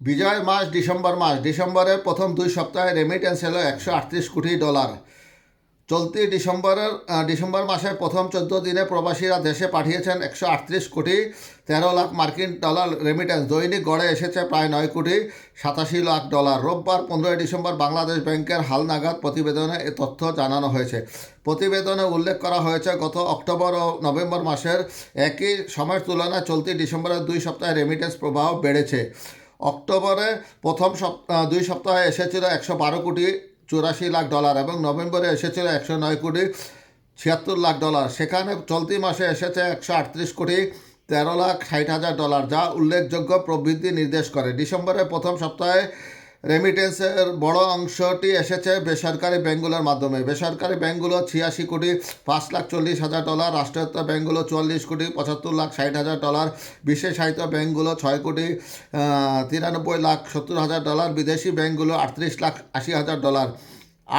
বিজয় মাস December মাস। ডিসেম্বরের প্রথম দুই সপ্তাহে রেমিটেন্স এলো একশো আটত্রিশ কোটি ডলার চলতি ডিসেম্বরের ডিসেম্বর মাসের প্রথম চোদ্দ দিনে প্রবাসীরা দেশে পাঠিয়েছেন একশো আটত্রিশ কোটি তেরো লাখ মার্কিন ডলার রেমিটেন্স দৈনিক গড়ে এসেছে প্রায় নয় কোটি সাতাশি লাখ ডলার রোববার পনেরোই ডিসেম্বর বাংলাদেশ ব্যাংকের হালনাগাদ প্রতিবেদনে এ তথ্য জানানো হয়েছে। প্রতিবেদনে উল্লেখ করা হয়েছে, গত অক্টোবর ও নভেম্বর মাসের একই সময়ের তুলনায় চলতি ডিসেম্বরের দুই সপ্তাহে রেমিটেন্স প্রবাহ বেড়েছে। অক্টোবরে প্রথম সপ্তাহ দুই সপ্তাহে এসেছিল একশো বারো কোটি চুরাশি লাখ ডলার এবং নভেম্বরে এসেছিল একশো নয় কোটি ছিয়াত্তর লাখ ডলার। সেখানে চলতি মাসে এসেছে একশো আটত্রিশ কোটি তেরো লাখ ষাট হাজার ডলার, যা উল্লেখযোগ্য প্রবৃদ্ধি নির্দেশ করে। ডিসেম্বরের প্রথম সপ্তাহে রেমিটেন্সের বড় অংশটি এসেছে বেসরকারি ব্যাঙ্কগুলোর মাধ্যমে। বেসরকারি ব্যাঙ্কগুলো ছিয়াশি কোটি পাঁচ লাখ চল্লিশ হাজার ডলার, রাষ্ট্রায়ত্ত ব্যাঙ্কগুলো চুয়াল্লিশ কোটি পঁচাত্তর লাখ ষাট হাজার ডলার, বিশেষায়িত ব্যাঙ্কগুলো ছয় কোটি তিরানব্বই লাখ সত্তর হাজার ডলার, বিদেশি ব্যাঙ্কগুলো আটত্রিশ লাখ আশি হাজার ডলার।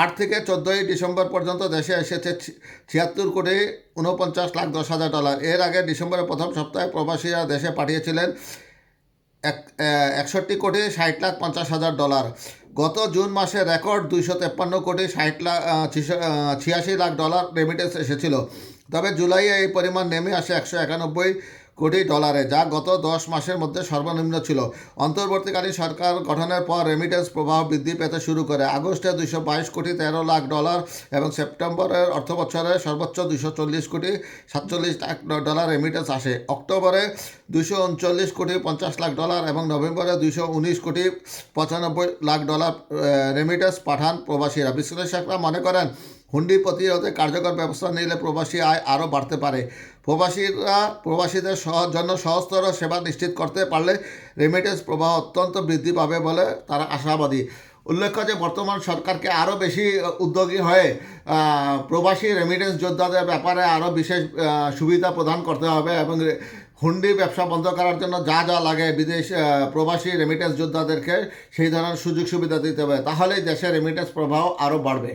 আট থেকে চোদ্দোই ডিসেম্বর পর্যন্ত দেশে এসেছে ছিয়াত্তর কোটি উনপঞ্চাশ লাখ দশ হাজার ডলার। এর আগে ডিসেম্বরের প্রথম সপ্তাহে প্রবাসীরা দেশে পাঠিয়েছিলেন। এক একষট্টি কোটি ষাট লাখ পঞ্চাশ হাজার ডলার। গত জুন মাসে রেকর্ড দুইশো তেপ্পান্ন কোটি ষাট লাখ ছিয়াশি লাখ ডলার রেমিটেন্স এসেছিল। তবে জুলাইয়ে এই পরিমাণ নেমে আসে একশো একানব্বই কোটি ডলারে, যা গত দশ মাসের মধ্যে সর্বনিম্ন ছিল। অন্তর্বর্তীকালীন সরকার গঠনের পর রেমিটেন্স প্রবাহ বৃদ্ধি পেতে শুরু করে। আগস্টে দুইশো বাইশ কোটি তেরো লাখ ডলার এবং সেপ্টেম্বরের অর্থবছরে সর্বোচ্চ দুইশো চল্লিশ কোটি সাতচল্লিশ লাখ ডলার রেমিটেন্স আসে। অক্টোবরে দুইশো উনচল্লিশ কোটি পঞ্চাশ লাখ ডলার এবং নভেম্বরে দুইশো উনিশ কোটি পঁচানব্বই লাখ ডলার রেমিটেন্স পাঠান প্রবাসীরা। বিশ্লেষকরা মনে করেন হুন্ডি প্রতিরোধে কার্যকর ব্যবস্থা নিলে প্রবাসী আয় আরও বাড়তে পারে। প্রবাসীরা, প্রবাসীদের জন্য সহস্তর সেবা নিশ্চিত করতে পারলে রেমিটেন্স প্রবাহ অত্যন্ত বৃদ্ধি পাবে বলে তারা আশাবাদী। উল্লেখ্য যে, বর্তমান সরকারকে আরও বেশি উদ্যোগী হয়ে প্রবাসী রেমিটেন্স যোদ্ধাদের ব্যাপারে আরও বিশেষ সুবিধা প্রদান করতে হবে এবং হুন্ডি ব্যবসা বন্ধ করার জন্য যা যা লাগে বিদেশ প্রবাসী রেমিটেন্স যোদ্ধাদেরকে সেই ধরনের সুযোগ সুবিধা দিতে হবে। তাহলেই দেশের রেমিটেন্স প্রবাহ আরও বাড়বে।